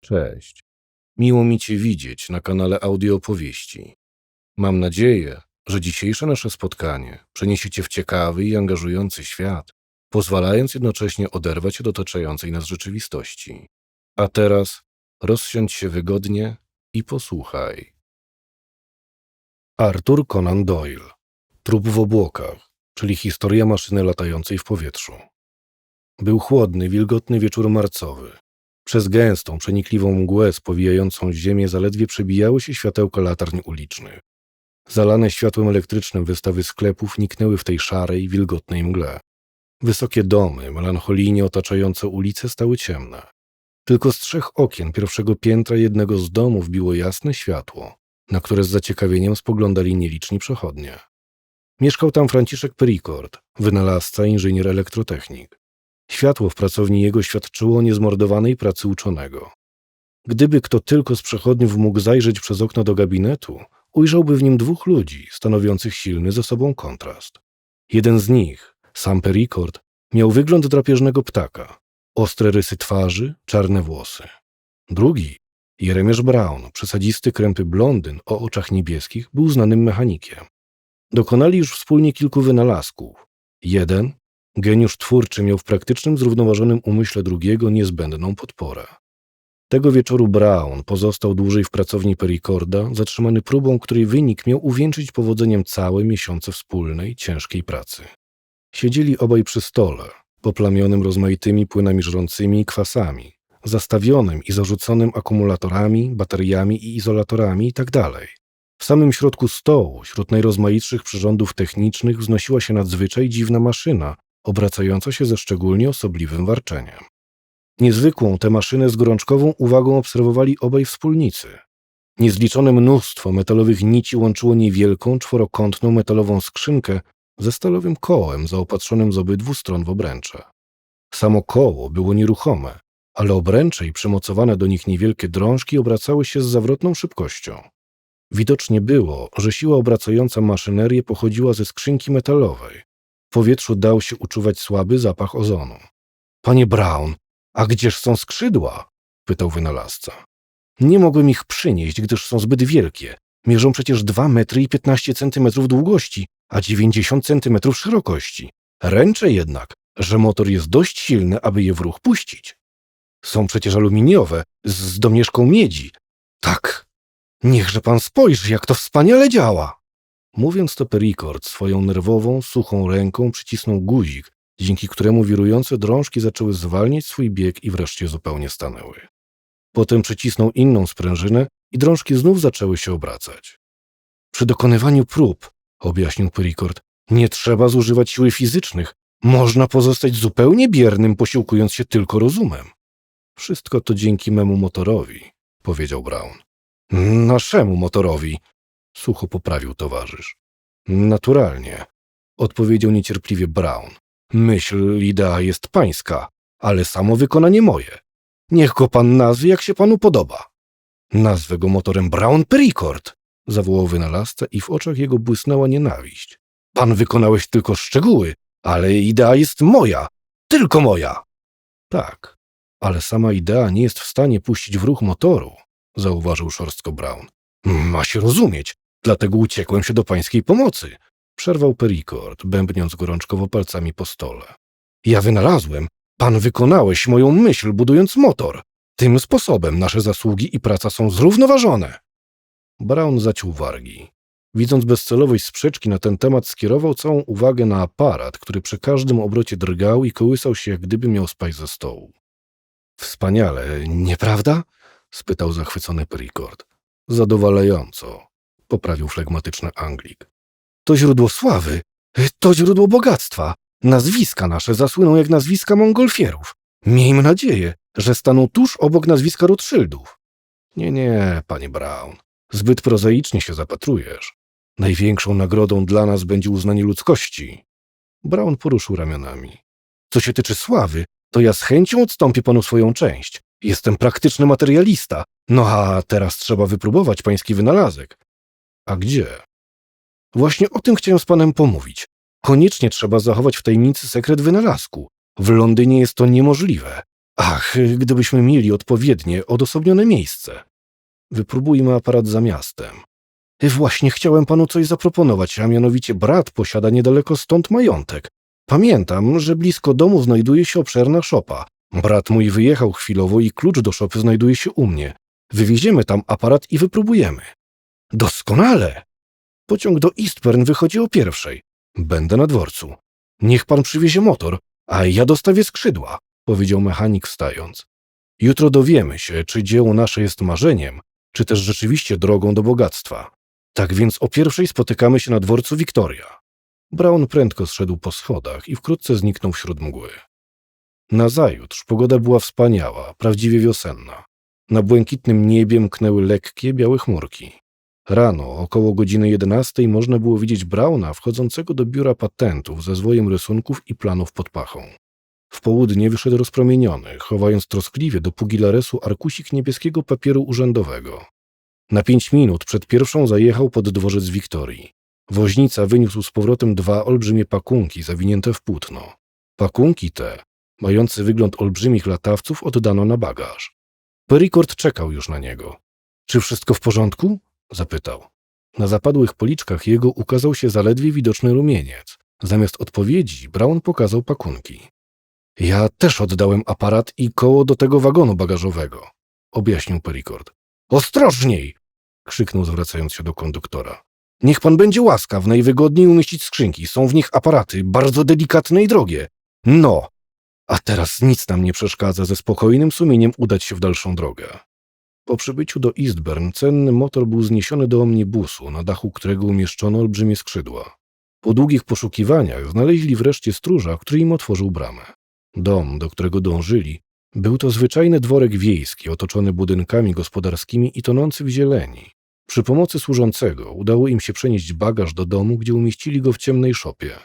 Cześć. Miło mi Cię widzieć na kanale Audio Opowieści. Mam nadzieję, że dzisiejsze nasze spotkanie przeniesie Cię w ciekawy i angażujący świat, pozwalając jednocześnie oderwać się od otaczającej nas rzeczywistości. A teraz rozsiądź się wygodnie i posłuchaj. Arthur Conan Doyle. Trup w obłokach, czyli historia maszyny latającej w powietrzu. Był chłodny, wilgotny wieczór marcowy. Przez gęstą, przenikliwą mgłę spowijającą ziemię zaledwie przebijały się światełka latarni ulicznych. Zalane światłem elektrycznym wystawy sklepów niknęły w tej szarej, wilgotnej mgle. Wysokie domy, melancholijnie otaczające ulice, stały ciemne. Tylko z trzech okien pierwszego piętra jednego z domów biło jasne światło, na które z zaciekawieniem spoglądali nieliczni przechodnie. Mieszkał tam Franciszek Perikord, wynalazca, inżynier elektrotechnik. Światło w pracowni jego świadczyło o niezmordowanej pracy uczonego. Gdyby kto tylko z przechodniów mógł zajrzeć przez okno do gabinetu, ujrzałby w nim dwóch ludzi, stanowiących silny ze sobą kontrast. Jeden z nich, sam Perikord, miał wygląd drapieżnego ptaka, ostre rysy twarzy, czarne włosy. Drugi, Jeremiasz Brown, przesadzisty krępy blondyn o oczach niebieskich, był znanym mechanikiem. Dokonali już wspólnie kilku wynalazków. Jeden, Geniusz twórczy miał w praktycznym, zrównoważonym umyśle drugiego niezbędną podporę. Tego wieczoru Brown pozostał dłużej w pracowni Perikorda, zatrzymany próbą, której wynik miał uwieńczyć powodzeniem całe miesiące wspólnej, ciężkiej pracy. Siedzieli obaj przy stole, poplamionym rozmaitymi płynami żrącymi i kwasami, zastawionym i zarzuconym akumulatorami, bateriami i izolatorami itd. W samym środku stołu, wśród najrozmaitszych przyrządów technicznych, wznosiła się nadzwyczaj dziwna maszyna, obracająca się ze szczególnie osobliwym warczeniem. Niezwykłą tę maszynę z gorączkową uwagą obserwowali obaj wspólnicy. Niezliczone mnóstwo metalowych nici łączyło niewielką, czworokątną metalową skrzynkę ze stalowym kołem zaopatrzonym z obydwu stron w obręcze. Samo koło było nieruchome, ale obręcze i przymocowane do nich niewielkie drążki obracały się z zawrotną szybkością. Widocznie było, że siła obracająca maszynerię pochodziła ze skrzynki metalowej, w powietrzu dał się uczuwać słaby zapach ozonu. Panie Brown, a gdzież są skrzydła? pytał wynalazca. Nie mogłem ich przynieść, gdyż są zbyt wielkie. Mierzą przecież 2 metry i 15 centymetrów długości, a 90 centymetrów szerokości. Ręczę jednak, że motor jest dość silny, aby je w ruch puścić. Są przecież aluminiowe, z domieszką miedzi. Tak. Niechże pan spojrzy, jak to wspaniale działa. Mówiąc to Perikord swoją nerwową, suchą ręką przycisnął guzik, dzięki któremu wirujące drążki zaczęły zwalniać swój bieg i wreszcie zupełnie stanęły. Potem przycisnął inną sprężynę i drążki znów zaczęły się obracać. Przy dokonywaniu prób, objaśnił Perikord, nie trzeba zużywać siły fizycznych. Można pozostać zupełnie biernym, posiłkując się tylko rozumem. Wszystko to dzięki memu motorowi, powiedział Brown. Naszemu motorowi, sucho poprawił towarzysz. Naturalnie, odpowiedział niecierpliwie Brown. Myśl, idea jest pańska, ale samo wykonanie moje. Niech go pan nazwie, jak się panu podoba. Nazwę go motorem Brown Pericord, zawołał wynalazca i w oczach jego błysnęła nienawiść. Pan wykonałeś tylko szczegóły, ale idea jest moja, tylko moja. Tak, ale sama idea nie jest w stanie puścić w ruch motoru, zauważył szorstko Brown. Ma się rozumieć, dlatego uciekłem się do pańskiej pomocy. Przerwał Perikord, bębniąc gorączkowo palcami po stole. Ja wynalazłem, pan wykonałeś moją myśl, budując motor. Tym sposobem nasze zasługi i praca są zrównoważone. Brown zaciął wargi. Widząc bezcelowość sprzeczki na ten temat, skierował całą uwagę na aparat, który przy każdym obrocie drgał i kołysał się, jak gdyby miał spaść ze stołu. Wspaniale, nieprawda? spytał zachwycony Perikord. Zadowalająco, poprawił flegmatyczny Anglik. To źródło sławy, to źródło bogactwa. Nazwiska nasze zasłyną jak nazwiska mongolfierów. Miejmy nadzieję, że staną tuż obok nazwiska Rothschildów. Nie, nie, panie Brown, zbyt prozaicznie się zapatrujesz. Największą nagrodą dla nas będzie uznanie ludzkości. Brown poruszył ramionami. Co się tyczy sławy, to ja z chęcią odstąpię panu swoją część. Jestem praktyczny materialista. No a teraz trzeba wypróbować pański wynalazek. A gdzie? Właśnie o tym chciałem z panem pomówić. Koniecznie trzeba zachować w tajemnicy sekret wynalazku. W Londynie jest to niemożliwe, Ach, gdybyśmy mieli odpowiednie, odosobnione miejsce. Wypróbujmy aparat za miastem. Właśnie chciałem panu coś zaproponować, a mianowicie brat posiada niedaleko stąd majątek. Pamiętam, że blisko domu znajduje się obszerna szopa. Brat mój wyjechał chwilowo i klucz do szopy znajduje się u mnie. Wywieziemy tam aparat i wypróbujemy. Doskonale! Pociąg do Eastbourne wychodzi o pierwszej. Będę na dworcu. Niech pan przywiezie motor, a ja dostawię skrzydła, powiedział mechanik wstając. Jutro dowiemy się, czy dzieło nasze jest marzeniem, czy też rzeczywiście drogą do bogactwa. Tak więc o pierwszej spotykamy się na dworcu Victoria. Brown prędko zszedł po schodach i wkrótce zniknął wśród mgły. Nazajutrz pogoda była wspaniała, prawdziwie wiosenna. Na błękitnym niebie mknęły lekkie, białe chmurki. Rano, około godziny 11, można było widzieć Brauna wchodzącego do biura patentów ze zwojem rysunków i planów pod pachą. W południe wyszedł rozpromieniony, chowając troskliwie do pugilaresu arkusik niebieskiego papieru urzędowego. Na pięć minut przed pierwszą zajechał pod dworzec Wiktorii. Woźnica wyniósł z powrotem dwa olbrzymie pakunki zawinięte w płótno. Pakunki te, mające wygląd olbrzymich latawców, oddano na bagaż. Perikord czekał już na niego. Czy wszystko w porządku? Zapytał. Na zapadłych policzkach jego ukazał się zaledwie widoczny rumieniec. Zamiast odpowiedzi Brown pokazał pakunki. Ja też oddałem aparat i koło do tego wagonu bagażowego, objaśnił Perikord. Ostrożniej! krzyknął zwracając się do konduktora. Niech pan będzie łaskaw najwygodniej umieścić skrzynki. Są w nich aparaty, bardzo delikatne i drogie. No! A teraz nic nam nie przeszkadza ze spokojnym sumieniem udać się w dalszą drogę. Po przybyciu do Eastbourne cenny motor był zniesiony do omnibusu, na dachu którego umieszczono olbrzymie skrzydła. Po długich poszukiwaniach znaleźli wreszcie stróża, który im otworzył bramę. Dom, do którego dążyli, był to zwyczajny dworek wiejski, otoczony budynkami gospodarskimi i tonący w zieleni. Przy pomocy służącego udało im się przenieść bagaż do domu, gdzie umieścili go w ciemnej szopie.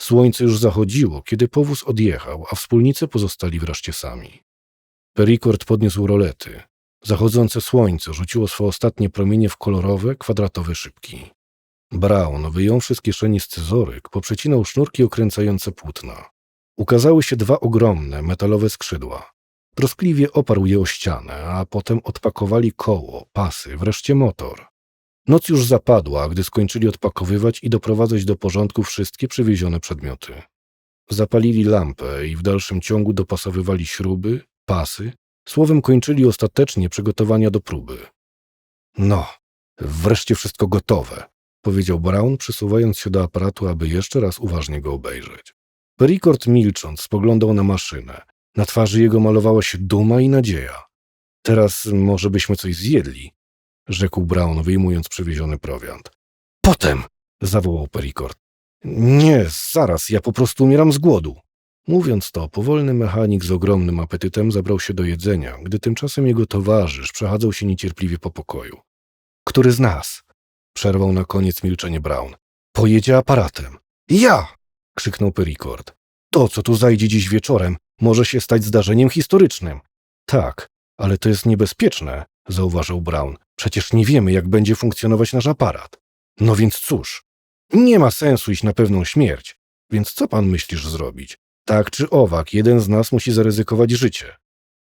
Słońce już zachodziło, kiedy powóz odjechał, a wspólnicy pozostali wreszcie sami. Perikord podniósł rolety. Zachodzące słońce rzuciło swoje ostatnie promienie w kolorowe, kwadratowe szybki. Brown, wyjąwszy z kieszeni scyzoryk, poprzecinał sznurki okręcające płótna. Ukazały się dwa ogromne, metalowe skrzydła. Troskliwie oparł je o ścianę, a potem odpakowali koło, pasy, wreszcie motor. Noc już zapadła, gdy skończyli odpakowywać i doprowadzać do porządku wszystkie przywiezione przedmioty. Zapalili lampę i w dalszym ciągu dopasowywali śruby, pasy, słowem kończyli ostatecznie przygotowania do próby. No, wreszcie wszystko gotowe, powiedział Brown, przysuwając się do aparatu, aby jeszcze raz uważnie go obejrzeć. Perikord milcząc spoglądał na maszynę. Na twarzy jego malowała się duma i nadzieja. Teraz może byśmy coś zjedli, rzekł Brown, wyjmując przywieziony prowiant. Potem, zawołał Perikord. Nie, zaraz, ja po prostu umieram z głodu. Mówiąc to, powolny mechanik z ogromnym apetytem zabrał się do jedzenia, gdy tymczasem jego towarzysz przechadzał się niecierpliwie po pokoju. Który z nas? Przerwał na koniec milczenie Brown. Pojedzie aparatem. Ja! krzyknął Perikord. To, co tu zajdzie dziś wieczorem, może się stać zdarzeniem historycznym. Tak, ale to jest niebezpieczne, zauważył Brown. Przecież nie wiemy, jak będzie funkcjonować nasz aparat. No więc cóż, nie ma sensu iść na pewną śmierć. Więc co pan myślisz zrobić? Tak czy owak, jeden z nas musi zaryzykować życie.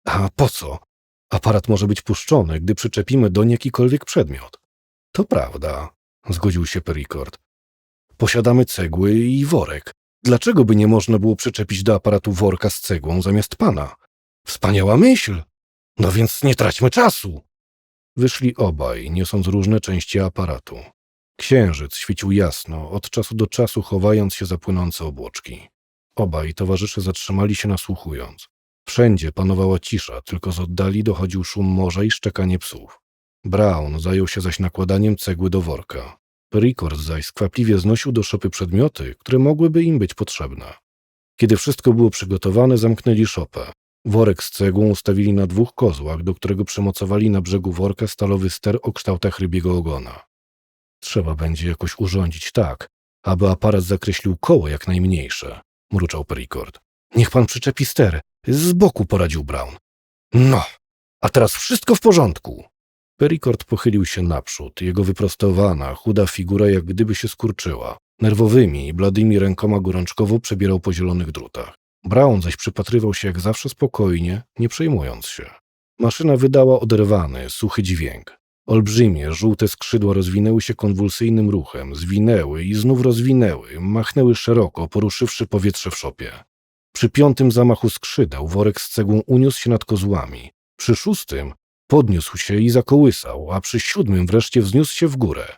A po co? Aparat może być puszczony, gdy przyczepimy do jakikolwiek przedmiot. To prawda, zgodził się Perikord. Posiadamy cegły i worek. Dlaczego by nie można było przyczepić do aparatu worka z cegłą zamiast pana? Wspaniała myśl! No więc nie traćmy czasu! Wyszli obaj, niosąc różne części aparatu. Księżyc świecił jasno, od czasu do czasu chowając się za płynące obłoczki. Obaj towarzysze zatrzymali się nasłuchując. Wszędzie panowała cisza, tylko z oddali dochodził szum morza i szczekanie psów. Brown zajął się zaś nakładaniem cegły do worka. Perikord zaś skwapliwie znosił do szopy przedmioty, które mogłyby im być potrzebne. Kiedy wszystko było przygotowane, zamknęli szopę. Worek z cegłą ustawili na dwóch kozłach, do którego przymocowali na brzegu worka stalowy ster o kształtach rybiego ogona. Trzeba będzie jakoś urządzić tak, aby aparat zakreślił koło jak najmniejsze, mruczał Perikord. Niech pan przyczepi ster. Z boku poradził Brown. No, a teraz wszystko w porządku. Perikord pochylił się naprzód. Jego wyprostowana, chuda figura jak gdyby się skurczyła. Nerwowymi i bladymi rękoma gorączkowo przebierał po zielonych drutach. Brown zaś przypatrywał się jak zawsze spokojnie, nie przejmując się. Maszyna wydała oderwany, suchy dźwięk. Olbrzymie, żółte skrzydła rozwinęły się konwulsyjnym ruchem, zwinęły i znów rozwinęły, machnęły szeroko, poruszywszy powietrze w szopie. Przy piątym zamachu skrzydeł worek z cegłą uniósł się nad kozłami. Przy szóstym podniósł się i zakołysał, a przy siódmym wreszcie wzniósł się w górę.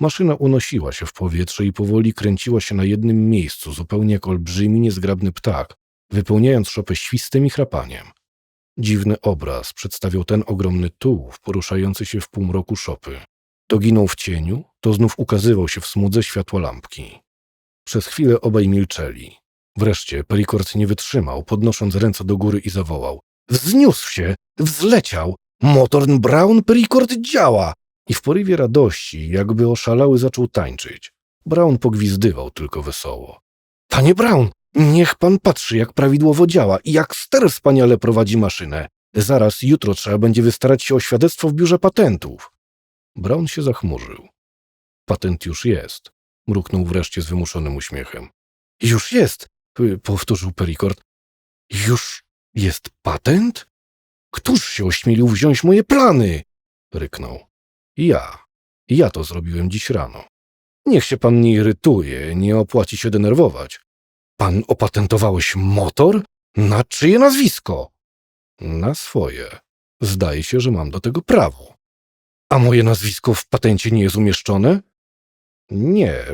Maszyna unosiła się w powietrze i powoli kręciła się na jednym miejscu, zupełnie jak olbrzymi, niezgrabny ptak, wypełniając szopę świstem i chrapaniem. Dziwny obraz przedstawiał ten ogromny tułów poruszający się w półmroku szopy. To ginął w cieniu, to znów ukazywał się w smudze światła lampki. Przez chwilę obaj milczeli. Wreszcie Perikord nie wytrzymał, podnosząc ręce do góry i zawołał. Wzniósł się! Wzleciał! Motorn Brown Perikord działa! I w porywie radości, jakby oszalały, zaczął tańczyć. Brown pogwizdywał tylko wesoło. Panie Brown, niech pan patrzy, jak prawidłowo działa i jak ster wspaniale prowadzi maszynę. Zaraz, jutro trzeba będzie wystarać się o świadectwo w biurze patentów. Brown się zachmurzył. Patent już jest, mruknął wreszcie z wymuszonym uśmiechem. Już jest, y, powtórzył Perikord. Już jest patent? Któż się ośmielił wziąć moje plany? ryknął. Ja. Ja to zrobiłem dziś rano. Niech się pan nie irytuje, nie opłaci się denerwować. Pan opatentowałeś motor? Na czyje nazwisko? Na swoje. Zdaje się, że mam do tego prawo. A moje nazwisko w patencie nie jest umieszczone? Nie,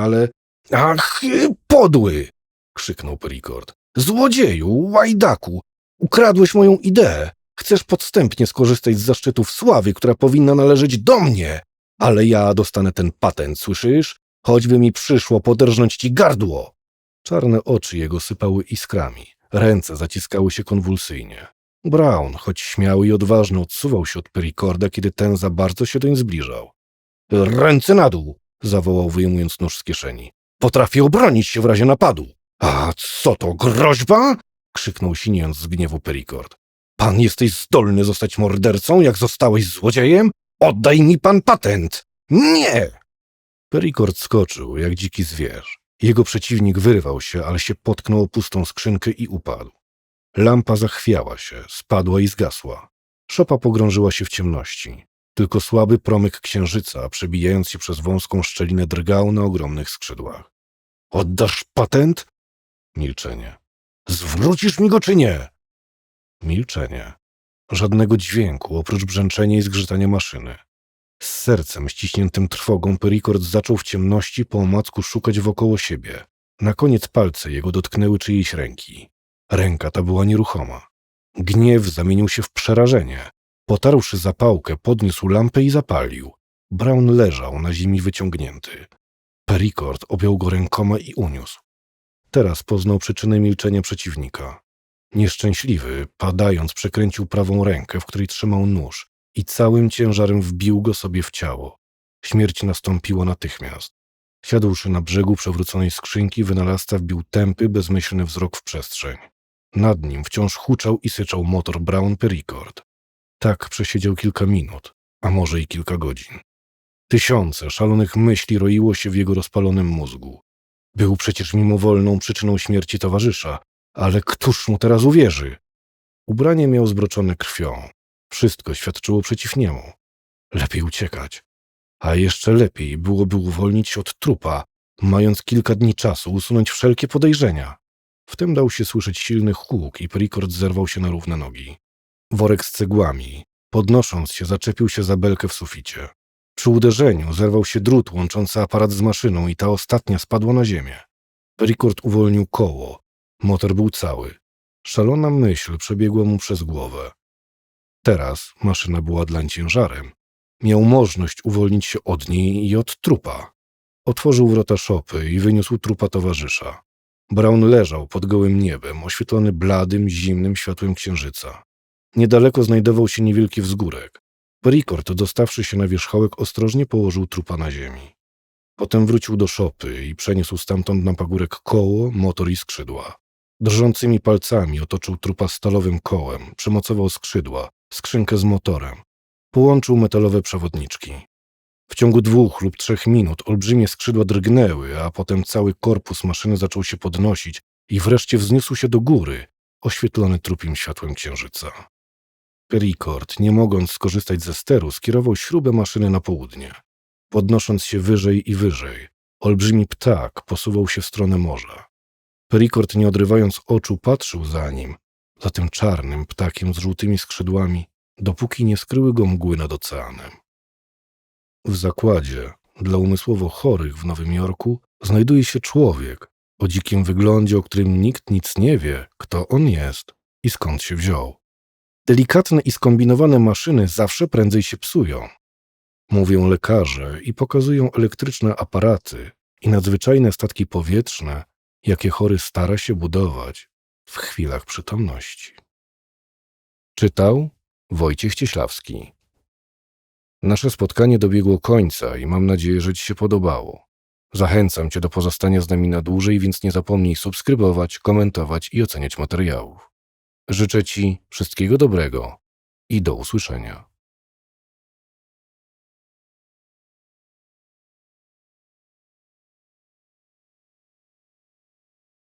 ale... Ach, podły! krzyknął Perikord. Złodzieju, łajdaku! Ukradłeś moją ideę. Chcesz podstępnie skorzystać z zaszczytów sławy, która powinna należeć do mnie. Ale ja dostanę ten patent, słyszysz? Choćby mi przyszło poderżnąć ci gardło. Czarne oczy jego sypały iskrami. Ręce zaciskały się konwulsyjnie. Brown, choć śmiały i odważny, odsuwał się od Perikorda, kiedy ten za bardzo się doń zbliżał. Ręce na dół! zawołał, wyjmując nóż z kieszeni. Potrafię obronić się w razie napadu. A co to, groźba? krzyknął siniejąc z gniewu Perikord. Pan jesteś zdolny zostać mordercą, jak zostałeś złodziejem? Oddaj mi pan patent! Nie! Perikord skoczył, jak dziki zwierz. Jego przeciwnik wyrwał się, ale się potknął o pustą skrzynkę i upadł. Lampa zachwiała się, spadła i zgasła. Szopa pogrążyła się w ciemności. Tylko słaby promyk księżyca, przebijając się przez wąską szczelinę, drgał na ogromnych skrzydłach. Oddasz patent? Milczenie. Zwrócisz mi go czy nie? Milczenie. Żadnego dźwięku, oprócz brzęczenia i zgrzytania maszyny. Z sercem ściśniętym trwogą Perikord zaczął w ciemności po omacku szukać wokoło siebie. Na koniec palce jego dotknęły czyjejś ręki. Ręka ta była nieruchoma. Gniew zamienił się w przerażenie. Potarłszy zapałkę, podniósł lampę i zapalił. Brown leżał na ziemi wyciągnięty. Perikord objął go rękoma i uniósł. Teraz poznał przyczynę milczenia przeciwnika. Nieszczęśliwy, padając, przekręcił prawą rękę, w której trzymał nóż i całym ciężarem wbił go sobie w ciało. Śmierć nastąpiła natychmiast. Siadłszy na brzegu przewróconej skrzynki, wynalazca wbił tępy, bezmyślny wzrok w przestrzeń. Nad nim wciąż huczał i syczał motor Brown Pericord. Tak przesiedział kilka minut, a może i kilka godzin. Tysiące szalonych myśli roiło się w jego rozpalonym mózgu. Był przecież mimowolną przyczyną śmierci towarzysza, ale któż mu teraz uwierzy? Ubranie miał zbroczone krwią. Wszystko świadczyło przeciw niemu. Lepiej uciekać. A jeszcze lepiej byłoby uwolnić się od trupa, mając kilka dni czasu usunąć wszelkie podejrzenia. Wtem dał się słyszeć silny huk i Perikord zerwał się na równe nogi. Worek z cegłami, podnosząc się, zaczepił się za belkę w suficie. Przy uderzeniu zerwał się drut łączący aparat z maszyną i ta ostatnia spadła na ziemię. Perikord uwolnił koło. Motor był cały. Szalona myśl przebiegła mu przez głowę. Teraz maszyna była dlań ciężarem. Miał możliwość uwolnić się od niej i od trupa. Otworzył wrota szopy i wyniósł trupa towarzysza. Brown leżał pod gołym niebem, oświetlony bladym, zimnym światłem księżyca. Niedaleko znajdował się niewielki wzgórek. Perikord, dostawszy się na wierzchołek, ostrożnie położył trupa na ziemi. Potem wrócił do szopy i przeniósł stamtąd na pagórek koło, motor i skrzydła. Drżącymi palcami otoczył trupa stalowym kołem, przymocował skrzydła, skrzynkę z motorem. Połączył metalowe przewodniczki. W ciągu dwóch lub trzech minut olbrzymie skrzydła drgnęły, a potem cały korpus maszyny zaczął się podnosić, i wreszcie wzniósł się do góry, oświetlony trupim światłem księżyca. Perikord, nie mogąc skorzystać ze steru, skierował śrubę maszyny na południe. Podnosząc się wyżej i wyżej, olbrzymi ptak posuwał się w stronę morza. Perikord, nie odrywając oczu, patrzył za nim, za tym czarnym ptakiem z żółtymi skrzydłami, dopóki nie skryły go mgły nad oceanem. W zakładzie dla umysłowo chorych w Nowym Jorku znajduje się człowiek o dzikim wyglądzie, o którym nikt nic nie wie, kto on jest i skąd się wziął. Delikatne i skombinowane maszyny zawsze prędzej się psują. Mówią lekarze i pokazują elektryczne aparaty i nadzwyczajne statki powietrzne, jakie chory stara się budować w chwilach przytomności. Czytał Wojciech Cieślawski. Nasze spotkanie dobiegło końca i mam nadzieję, że Ci się podobało. Zachęcam Cię do pozostania z nami na dłużej, więc nie zapomnij subskrybować, komentować i oceniać materiałów. Życzę Ci wszystkiego dobrego i do usłyszenia.